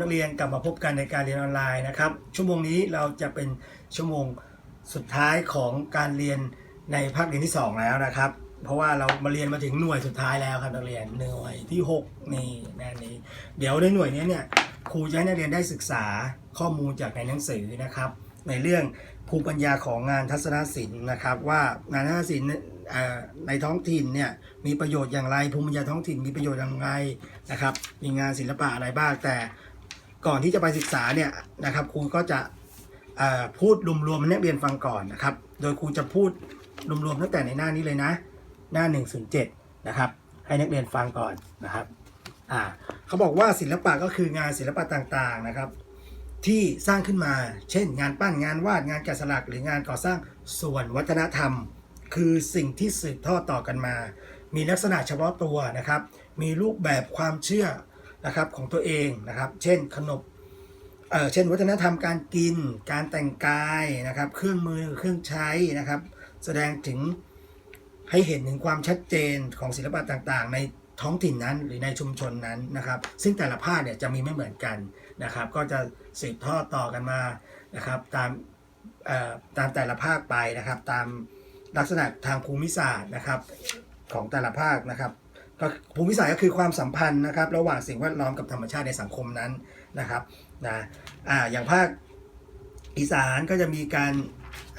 นักเรียนกลับมาพบกันในการเรียนออนไลน์นะครับ ชั่วโมงนี้เราจะเป็นชั่วโมงสุดท้ายของการเรียนในภาคเรียนที่ 2 แล้วนะครับ เพราะว่าเรามาเรียนมาถึงหน่วยสุดท้ายแล้วครับนักเรียนหน่วยที่ 6 นี่แน่นี้ เดี๋ยวในหน่วยนี้เนี่ยครูจะให้นักเรียนได้ศึกษาข้อมูลจากในหนังสือนะครับ ในเรื่องภูมิปัญญาของงานทัศนศิลป์นะครับ ว่างานทัศนศิลป์ในท้องถิ่นเนี่ยมีประโยชน์อย่างไรภูมิปัญญาท้องถิ่นมีประโยชน์อย่างไรนะครับ มีงานศิลปะอะไรบ้างแต่ ก่อนที่จะไปศึกษาเนี่ยนะครับครูก็จะพูดรวมๆให้นักเรียนฟังก่อนนะครับ โดยครูจะพูดรวมๆตั้งแต่ในหน้านี้เลยนะ หน้า 107 นะครับ ให้นักเรียนฟังก่อนนะครับอ่าเขาบอกว่าศิลปะก็คืองานศิลปะต่างๆนะครับ ที่สร้างขึ้นมา เช่น งานปั้นงานวาดงานแกะสลักหรืองานก่อสร้างส่วนวัฒนธรรม คือสิ่งที่สืบทอดต่อกันมา มีลักษณะเฉพาะตัวนะครับ มีรูปแบบความเชื่อ นะครับของตัวเองนะครับ เช่นขนบเเช่นวัฒนธรรมการกิน การแต่งกายนะครับ เครื่องมือเครื่องใช้นะครับ แสดงถึงให้เห็นถึงความชัดเจนของศิลปะต่างๆ ในท้องถิ่นนั้นหรือในชุมชนนั้นนะครับ ซึ่งแต่ละภาคเนี่ยจะมีไม่เหมือนกันนะครับ ก็จะสืบทอดต่อกันมานะครับตามตามแต่ละภาคไปนะครับ ตามลักษณะทางภูมิศาสตร์นะครับของแต่ละภาคนะครับ ก็ภูมิศาสตร์ก็คือความสัมพันธ์นะครับระหว่างสิ่งแวดล้อมกับธรรมชาติในสังคมนั้นนะครับนะอ่าอย่างภาคอีสานก็จะมีการ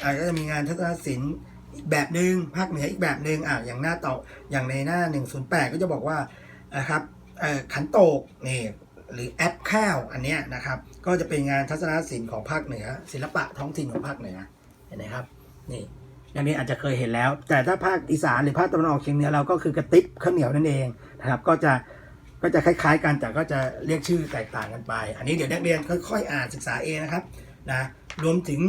อ่าก็จะมีงานทัศนศิลป์อีกแบบหนึ่งภาคเหนืออีกแบบหนึ่งอ่าอย่างหน้าต่ออย่างในหน้า 108 ก็จะบอกว่านะครับเอ่อขันโตกนี่หรือแอปข้าวอันเนี้ยนะครับก็จะเป็นงานทัศนศิลป์ของภาคเหนือ ศิลปะท้องถิ่นของภาคเหนือเห็นไหมครับนี่ อย่างนี้อาจจะเคยเห็นแล้ว แต่ถ้าภาคอีสานหรือภาคตะวันออกเฉียงเหนือเราก็คือกระติบข้าวเหนียวนั่นเองนะครับก็จะก็จะคล้ายๆกันแต่ก็จะเรียกชื่อแตกต่างกันไป อันนี้เดี๋ยวนักเรียนค่อยๆอ่านศึกษาเองนะครับนะรวมถึง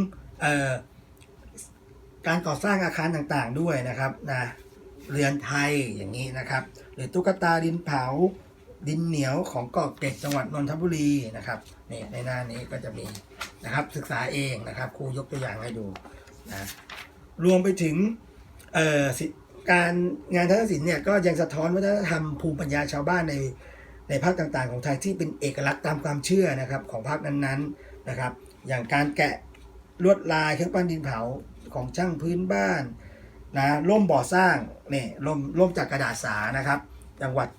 การก่อสร้างอาคารต่างๆด้วยนะครับนะเรือนไทยอย่างนี้นะครับ หรือตุ๊กตาดินเผาดินเหนียวของเกาะเกร็ดจังหวัดนนทบุรีนะครับนี่ในหน้านี้ก็จะมีนะครับศึกษาเองนะครับครูยกตัวอย่างให้ดูนะ รวมไปถึงการงานทัศนศิลป์เนี่ยก็ยังสะท้อนวัฒนธรรมภูมิปัญญาชาวบ้านในในภาคต่างๆ ของไทยที่เป็นเอกลักษณ์ตามความเชื่อนะครับของภาคนั้นๆนะครับ อย่างการแกะลวดลายเครื่องปั้นดินเผาของช่างพื้นบ้านนะร่มบ่อสร้างนี่ร่มร่มจากกระดาษสานะครับ จังหวัด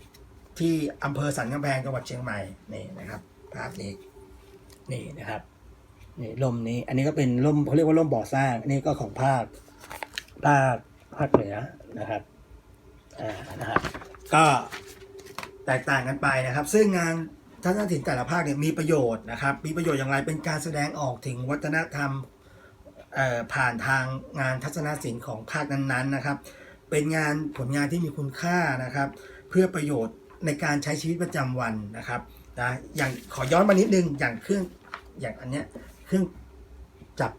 ที่อำเภอสันกำแพงจังหวัดเชียงใหม่นี่นะครับภาพนี้นี่นะครับ นี่ร่มนี้ อันนี้ก็เป็นร่มเขาเรียกว่าร่มบ่อสร้าง อันนี้ก็ของภาคภาคภาคเหนือนะครับอ่านะครับ ก็แตกต่างกันไปนะครับ ซึ่งงานทัศนศิลป์แต่ละภาคเนี่ยมีประโยชน์นะครับ มีประโยชน์อย่างไรเป็นการแสดงออกถึงวัฒนธรรมผ่านทางงานทัศนศิลป์ของภาคนั้นๆนะครับ เป็นงานผลงานที่มีคุณค่านะครับ เพื่อประโยชน์ในการใช้ชีวิตประจำวันนะครับนะอย่างขอย้อนมานิดนึงอย่างเครื่องอย่างอันเนี้ย เครื่องจับ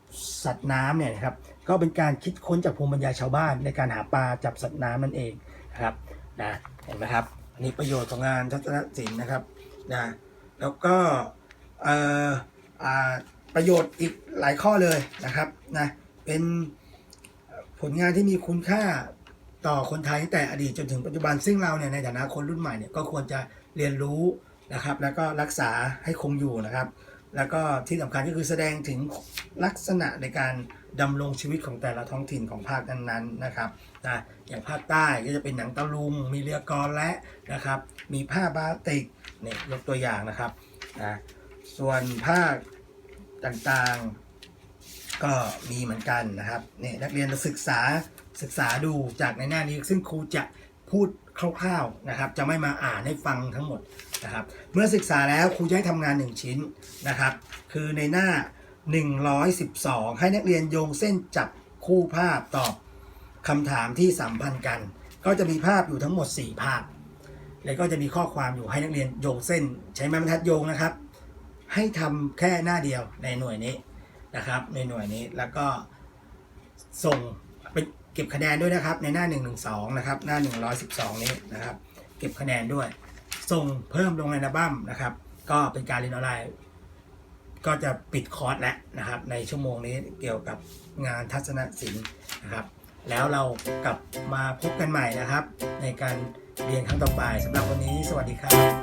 สัตว์น้ำเนี่ยนะครับก็เป็นการคิดค้นจากภูมิปัญญาชาวบ้านในการหาปลาจับสัตว์น้ำนั่นเองนะครับนะเห็นไหมครับอันนี้ประโยชน์ของงานทัศนศิลป์นะครับนะแล้วก็เอ่อประโยชน์อีกหลายข้อเลยนะครับนะเป็นผลงานที่มีคุณค่าต่อคนไทยตั้งแต่อดีตจนถึงปัจจุบันซึ่งเราเนี่ยในฐานะคนรุ่นใหม่เนี่ยก็ควรจะเรียนรู้นะครับ แล้วก็รักษาให้คงอยู่นะครับ แล้วก็ที่สำคัญก็คือแสดงถึงลักษณะในการดำรงชีวิตของแต่ละท้องถิ่นของภาคนั้นๆนะครับนะอย่างภาคใต้ก็จะเป็นหนังตะลุง มีเรือกอและนะครับ มีผ้าบาติกเนี่ยยกตัวอย่างนะครับนะส่วนภาคต่างๆก็มีเหมือนกันนะครับเนี่ยนักเรียนศึกษาศึกษาดูจากในหน้านี้ซึ่งครูจะพูด คร่าวๆนะครับ จะไม่มาอ่านให้ฟังทั้งหมดนะครับ เมื่อศึกษาแล้วครูจะให้ทำงาน 1 ชิ้นนะครับ คือในหน้า 112 ให้นักเรียนโยงเส้นจับคู่ภาพตอบคำถามที่สัมพันธ์กัน ก็จะมีภาพอยู่ทั้งหมด 4 ภาพ แล้วก็จะมีข้อความอยู่ให้นักเรียนโยงเส้น ใช้ไม้บรรทัดโยงนะครับ ให้ทำแค่หน้าเดียวในหน่วยนี้นะครับ ในหน่วยนี้แล้วก็ส่ง เก็บคะแนนด้วยนะครับ ในหน้า 112 นะครับ หน้า 112 นี้นะครับ เก็บคะแนนด้วย ส่งเพิ่มลงในอัลบั้มนะครับ ก็เป็นการเรียนออนไลน์ ก็จะปิดคอร์สแล้วนะครับ ในชั่วโมงนี้เกี่ยวกับงานทัศนศิลป์นะครับ แล้วเรากลับมาพบกันใหม่นะครับ ในการเรียนครั้งต่อไปสำหรับวันนี้ สวัสดีครับ